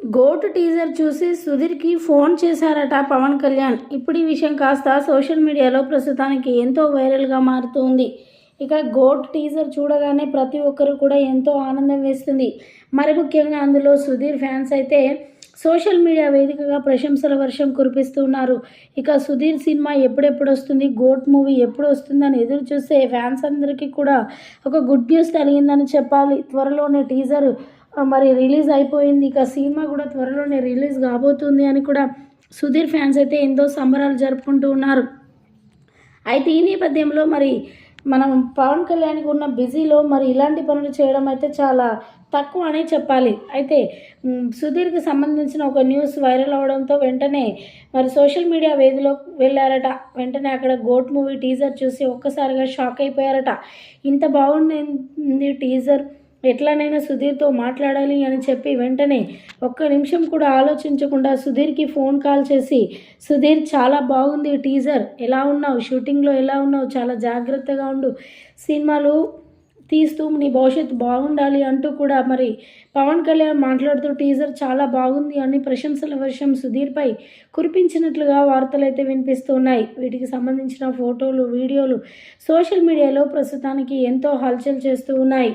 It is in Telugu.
గోటు టీజర్ చూసి సుధీర్కి ఫోన్ చేశారట పవన్ కళ్యాణ్. ఇప్పుడు ఈ విషయం కాస్త సోషల్ మీడియాలో ప్రస్తుతానికి ఎంతో వైరల్గా మారుతుంది. ఇక గోట్ టీజర్ చూడగానే ప్రతి ఒక్కరు కూడా ఎంతో ఆనందం వేస్తుంది. మరి ముఖ్యంగా అందులో సుధీర్ ఫ్యాన్స్ అయితే సోషల్ మీడియా వేదికగా ప్రశంసల వర్షం కురిపిస్తున్నారు ఇక సుధీర్ సినిమా ఎప్పుడెప్పుడు వస్తుంది? గోట్ మూవీ ఎప్పుడు వస్తుందని ఎదురు చూస్తే ఫ్యాన్స్ అందరికీ కూడా ఒక గుడ్ న్యూస్ కలిగిందని చెప్పాలి. త్వరలోనే టీజర్ మరి రిలీజ్ అయిపోయింది. ఇక సినిమా కూడా త్వరలోనే రిలీజ్ కాబోతుంది అని కూడా సుధీర్ ఫ్యాన్స్ అయితే ఎంతో సంబరాలు జరుపుకుంటూ ఉన్నారు. అయితే ఈ నేపథ్యంలో మరి మనం పవన్ కళ్యాణ్కి ఉన్న బిజీలో మరి ఇలాంటి పనులు చేయడం అయితే చాలా తక్కువ అనే చెప్పాలి. అయితే సుధీర్కి సంబంధించిన ఒక న్యూస్ వైరల్ అవడంతో వెంటనే మరి సోషల్ మీడియా వేదిలో వెళ్ళారట. వెంటనే అక్కడ గోట్ మూవీ టీజర్ చూసి ఒక్కసారిగా షాక్ అయిపోయారట. ఇంత బాగుంది టీజర్. ఎట్లానైనా సుధీర్తో మాట్లాడాలి అని చెప్పి వెంటనే ఒక్క నిమిషం కూడా ఆలోచించకుండా సుధీర్కి ఫోన్ కాల్ చేసి సుధీర్ చాలా బాగుంది టీజర్. ఎలా ఉన్నావు? షూటింగ్లో ఎలా ఉన్నావు? చాలా జాగ్రత్తగా ఉండు. సినిమాలు తీస్తూ నీ భవిష్యత్తు బాగుండాలి అంటూ కూడా మరి పవన్ కళ్యాణ్ మాట్లాడుతూ టీజర్ చాలా బాగుంది అని ప్రశంసల వర్షం సుధీర్పై కురిపించినట్లుగా వార్తలు అయితే వినిపిస్తున్నాయి. వీటికి సంబంధించిన ఫోటోలు వీడియోలు సోషల్ మీడియాలో ప్రస్తుతానికి ఎంతో హల్చల్ చేస్తూ ఉన్నాయి.